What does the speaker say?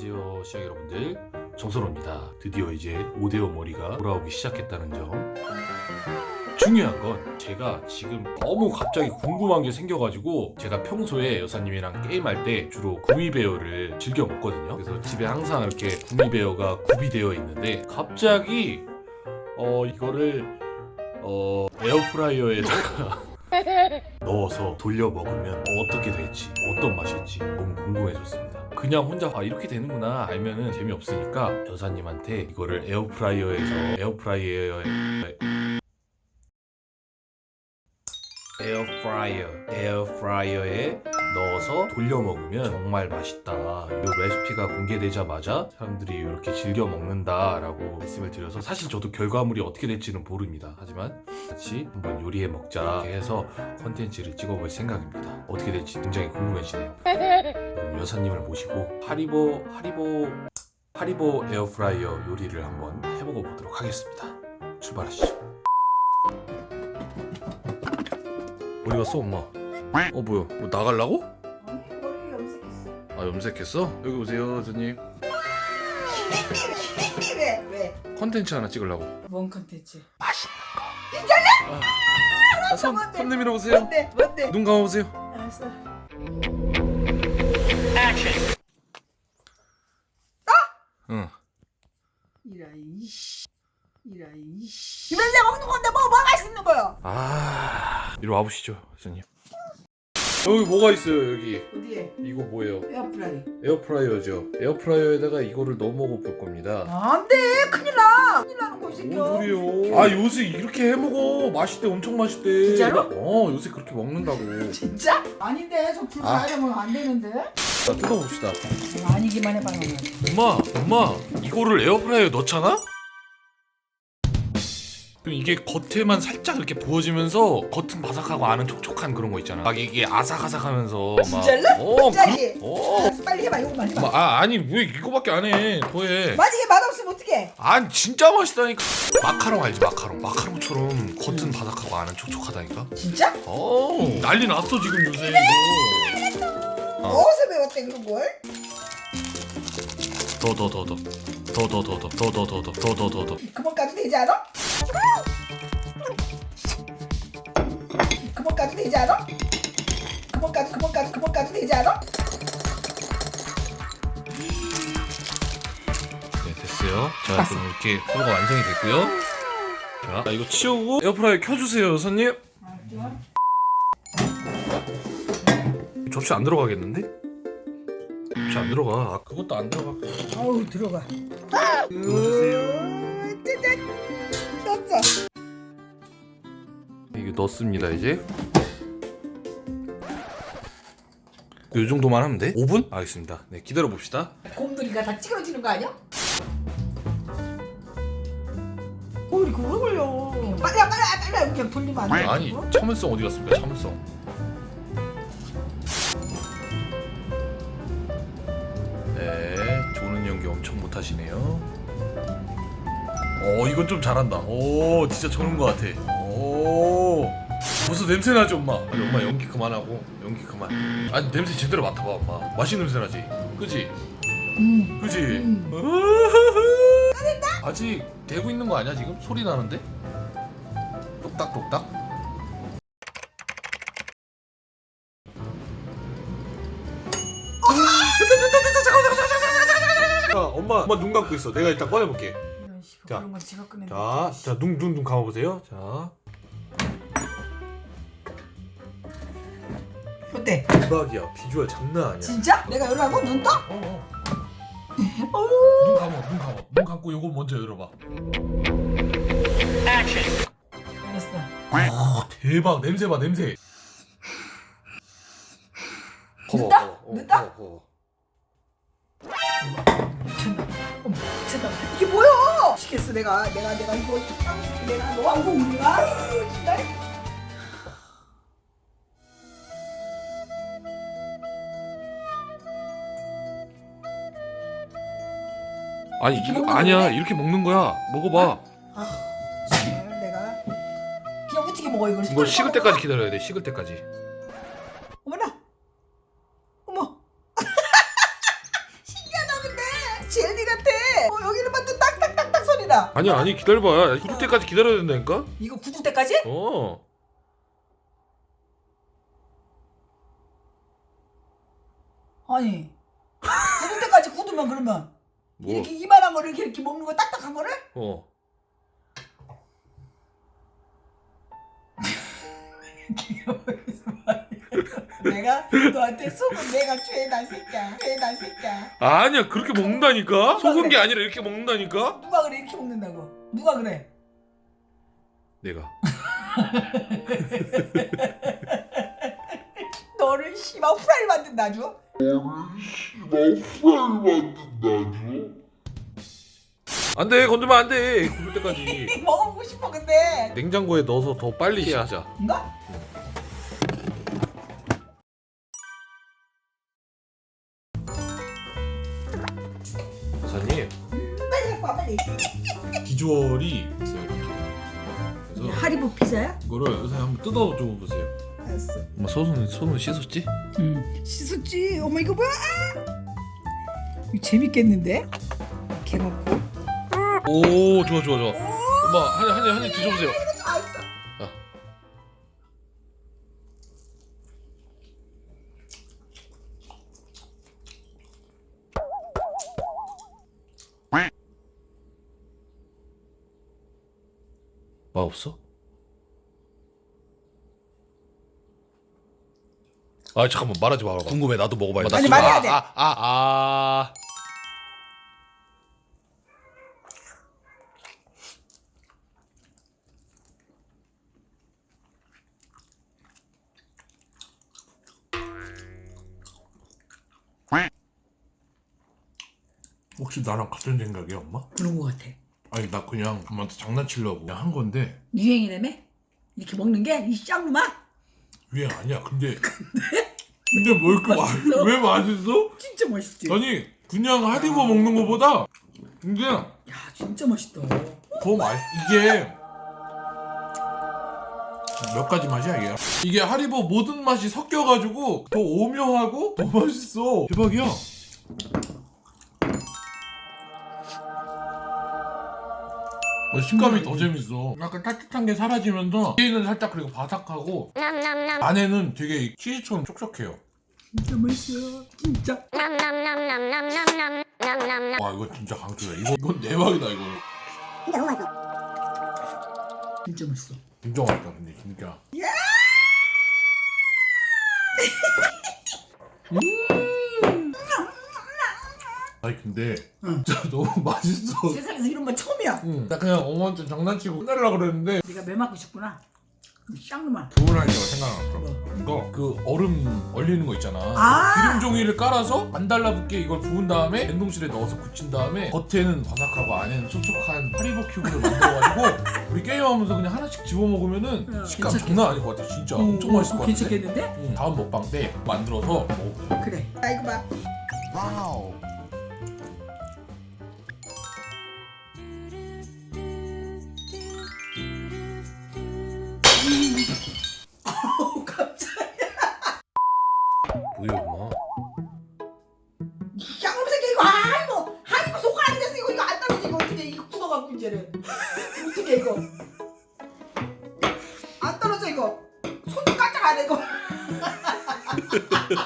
안녕하세요 시청자 여러분들. 정선호입니다. 드디어 이제 5대5 머리가 돌아오기 시작했다는 점. 중요한 건 제가 지금 너무 갑자기 궁금한 게 생겨가지고 제가 평소에 여사님이랑 게임할 때 주로 구미베어를 즐겨 먹거든요. 그래서 집에 항상 이렇게 구미베어가 구비되어 있는데 갑자기 어 이거를 어 에어프라이어에다가 넣어서 돌려 먹으면 어떻게 될지 어떤 맛일지 너무 궁금해졌습니다. 그냥 혼자 아 이렇게 되는구나 알면은 재미없으니까 여사님한테 이거를 에어프라이어에서 에어프라이어에 에어프라이어 에어프라이어에 넣어서 돌려 먹으면 정말 맛있다. 이 레시피가 공개되자마자 사람들이 이렇게 즐겨 먹는다 라고 말씀을 드려서 사실 저도 결과물이 어떻게 될지는 모릅니다. 하지만 같이 한번 요리해 먹자 이렇게 해서 컨텐츠를 찍어볼 생각입니다. 어떻게 될지 굉장히 궁금해지네요. 여사님을 모시고 하리보 하리보 하리보 에어프라이어 요리를 한번 해보고 보도록 하겠습니다. 출발하시죠. 어디 갔어 엄마? 어 뭐야? 뭐 나갈라고? 아니 머리 염색했어. 아 염색했어? 여기 오세요 여사님. 왜? 왜? 컨텐츠 하나 찍으려고. 뭔 컨텐츠? 맛있는 거. 괜찮네? 아, 손, 뭔데? 손 내밀어 보세요. 뭔데? 뭔데? 눈 감아 보세요. 알았어. 응. 이라이. 이라이. 이번 내 먹는 건데 뭐 뭐가 있는 거요? 아, 이리 와보시죠, 선생님. 여기 뭐가 있어요, 여기? 어디에? 이거 뭐예요? 에어프라이. 에어프라이어죠. 에어프라이어에다가 이거를 넣어 먹어볼 겁니다. 안 돼 큰일 나. 큰일 나는 거이 새끼야. 뭔 소리요? 아, 요새 이렇게 해 먹어. 맛있대, 엄청 맛있대. 진짜로? 어, 요새 그렇게 먹는다고. 진짜? 아닌데 저불 아. 가려면 안 되는데. 자, 뜯어봅시다. 아니기만 해봐 너는. 엄마, 엄마, 이거를 에어프라이어에 넣잖아? 그럼 이게 겉에만 살짝 이렇게 부어지면서 겉은 바삭하고 안은 촉촉한 그런 거 있잖아. 막 이게 아삭아삭하면서 막. 진짜로? 어? 그, 어. 빨리 해봐 이거만 해봐. 막, 아, 아니 왜 이거밖에 안 해? 더해. 만약에 맛없으면 어떡해? 아니 진짜 맛있다니까. 마카롱 알지 마카롱. 마카롱처럼 겉은 바삭하고 안은 촉촉하다니까. 진짜? 어, 난리 났어 지금 요새 이거. 어. 어디서 배웠대 그런 걸? 더 더 더 더. 더 더 더 더 더 더 더 더 더 더 더 더. 그만 까도 되지 않아? 그만 까도 되지 않아? 그만 까도 그만 까도 그만 까도 되지 않아? 네 됐어요. 자 그럼 이렇게 소가 완성이 됐고요. 자 이거 치우고 에어프라이어 켜주세요 여사님. 접시 안 들어가겠는데? 접시 안 들어가. 아, 그것도 안 들어가. 어우 들어가. 넣어주세요. 넣었어. 이거 넣습니다 이제. 이 정도만 하면 돼? 5분? 알겠습니다. 네 기다려 봅시다. 곰돌이가 다 찌그러지는 거 아니야? 어 이거 오래 걸려. 빨리 빨리 빨리 그냥 돌리면 안 돼? 아니 어? 참을성 어디 갔습니까? 참을성. 네, 조는 연기 엄청 못하시네요. 어, 이건 좀 잘한다. 오, 진짜 조는 것 같아. 오, 벌써 냄새 나지, 엄마. 아니, 엄마 연기 그만하고 연기 그만. 아니 냄새 제대로 맡아봐, 엄마. 맛있는 냄새 나지, 그지? 음. 그지? 음. 아직 되고 있는 거 아니야 지금? 소리 나는데? 똑딱똑딱? 자, 엄마, 엄마 눈 감고 있어. 내가 일단 꺼내볼게. 이런 식으로 자. 그런 건 지가 꺼내. 자, 자, 눈, 눈, 눈 감아보세요. 자, 어때? 대박이야. 비주얼 장난 아니야. 진짜? 내가 열라고 눈 떠? 어, 어. 눈 감아, 눈 감아. 눈 감고 요거 먼저 열어봐. 알았어. 아, 대박. 냄새 봐, 냄새. 봐봐? 봐봐. 어, 늦다? 봐봐, 봐봐. 뭐야? 시켰어 내가 내가 내가 이거 참, 내가 너 왕국이야? 아유 진짜. 아니, 먹는 아니야. 건데? 이렇게 먹는 거야. 먹어봐. 아 정말 내가 그냥 어떻게 먹어 이걸? 이거 식을 때까지 기다려야 돼. 식을 때까지. 소리나. 아니 아니 기다려봐 굳을 때까지 기다려야 된다니까 이거 굳을 때까지? 어 아니 굳을 때까지 굳으면 그러면 뭐? 이렇게 이만한 거를 이렇게, 이렇게 먹는 거 딱딱한 거를? 어. 내가 너한테 속은 내가 죄다 새끼야. 죄다 새끼야. 아니야 그렇게 먹는다니까? 속은 게 아니라 이렇게 먹는다니까? 누가 그래? 이렇게 먹는다고. 누가 그래? 내가. 너를 씨발 후라이 만든다 아주 안돼 건들면 안돼. 굳을 때까지. 먹어보고 싶어 근데. 냉장고에 넣어서 더 빨리 하자. 이거? 비주얼이 있어요 이렇게. 그래서 하리보 피자야? 이거를 여사님 한번 뜯어 줘 보세요. 알았어. 엄마 손은 손은 씻었지? 응 씻었지? 어머 이거 뭐야 이거 재밌겠는데? 이렇게 먹고. 오 좋아 좋아 좋아. 엄마 한입 한입 드셔보세요 맛 없어? 아 잠깐만 말하지 마라 궁금해 나도 먹어봐야지 아니, 말해야 돼. 아아아 아, 아. 혹시 나랑 같은 생각이야 엄마? 그런 거 같아 아니 나 그냥 엄마한테 장난치려고 그냥 한 건데 유행이라며? 이렇게 먹는 게? 이 쌍놈아? 유행 아니야 근데 근데 뭐 이렇게 맛있어? 왜 맛있어? 진짜 맛있지? 아니 그냥 하리보 먹는 거보다 이게 야 진짜 맛있다 더 맛있 이게 몇 가지 맛이야 이게 이게 하리보 모든 맛이 섞여가지고 더 오묘하고 더 맛있어 대박이야 어, 식감이 더 재밌어 약간 따뜻한 게 사라지면서 위에는 살짝 그리고 바삭하고 안에는 되게 치즈처럼 촉촉해요 진짜 맛있어 진짜 와 이거 진짜 강추다 이거 이건 대박이다 이거 진짜 맛있어 진짜 맛있다 근데 진짜 음. 아니 근데 응. 진짜 너무 맛있어. 세상에서 이런 거 처음이야. 응. 나 그냥 어머한테 장난치고 끝내려고 그랬는데 네가 매 맞고 싶구나. 이 쌍놈아 아이디어가 생각났어. 이거 그 얼음 얼리는 거 있잖아. 아! 기름 종이를 깔아서 안 달라붙게 이걸 부은 다음에 냉동실에 넣어서 굳힌 다음에 겉에는 바삭하고 안에는 촉촉한 하리보 큐브를 만들어가지고 우리 게임하면서 그냥 하나씩 집어 먹으면은 응, 식감 괜찮겠어. 장난 아닐 것 같아 진짜. 엄청 오, 맛있을 것 같아 괜찮겠는데? 응, 다음 먹방 때 만들어서 먹어보자. 그래. 아 이거 봐. 어우 어. 이 양놈 새끼 이거 아이고 아이고 손가락이 됐어 이거 이거 안 떨어지 이거 어떻게 이거 굳어갖고 이제는 어떻게 이거. 안 떨어져 이거. 손도 깜짝 안 해 이거.